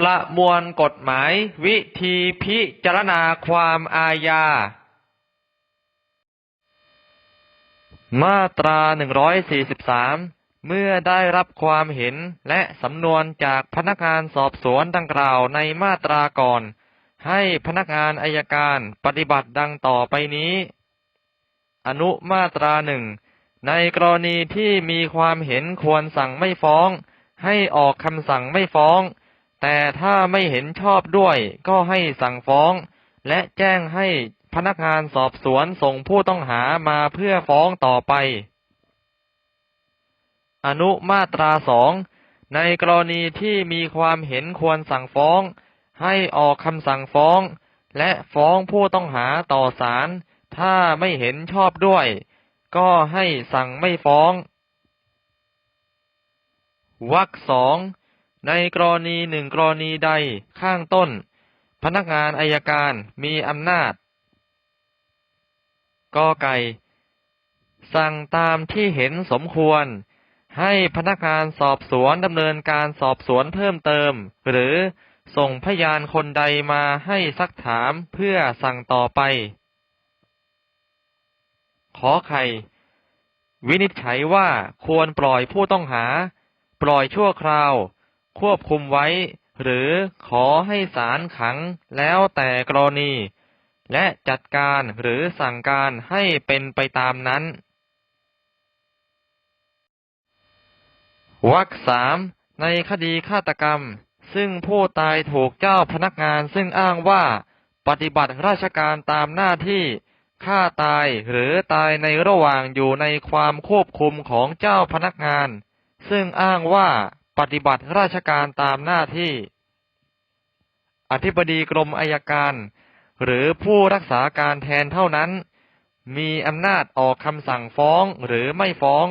ประมวลกฎหมาย วิธีพิจารณาความอาญา มาตรา 143 เมื่อได้รับความเห็นและสำนวนจากพนักงานสอบสวนดังกล่าวในมาตราก่อน ให้พนักงานอายการปฏิบัติดังต่อไปนี้ อนุมาตราหนึ่งในกรณีที่มีความเห็นควรสั่งไม่ฟ้อง ให้ออกคำสั่งไม่ฟ้อง แต่ถ้าไม่เห็นชอบด้วยก็ให้สั่งฟ้อง และแจ้งให้พนักงานสอบสวนส่งผู้ต้องหามาเพื่อฟ้องต่อไป อนุมาตราสองในกรณีที่มีความเห็นควรสั่งฟ้อง ให้ออกคำสั่งฟ้อง และฟ้องผู้ต้องหาต่อศาลถ้าไม่เห็นชอบด้วย ก็ให้สั่งไม่ฟ้องวรรคสอง ในกรณีหนึ่งกรณีใดข้างต้น พนักงานอายการมีอำนาจกอไก่ สั่งตามที่เห็นสมควร ให้พนักงานสอบสวนดำเนินการสอบสวนเพิ่มเติม หรือส่งพยานคนใดมาให้ซักถามเพื่อสั่งต่อไป ขอไข่ วินิจฉัยว่าควรปล่อยผู้ต้องหา ปล่อยชั่วคราว ควบคุมไว้ หรือขอให้ศาลขังแล้วแต่กรณี และจัดการหรือสั่งการให้เป็นไปตามนั้นวรรคสามในคดีฆาตกรรม ซึ่งผู้ตายถูกเจ้าพนักงานซึ่งอ้างว่าปฏิบัติราชการตามหน้าที่ฆ่าตายหรือตายในระหว่างอยู่ในความควบคุมของเจ้าพนักงาน ซึ่งอ้างว่า ปฏิบัติราชการตามหน้าที่ อธิบดีกรมอายการ หรือผู้รักษาการแทนเท่านั้น มีอำนาจออกคำสั่งฟ้องหรือไม่ฟ้อง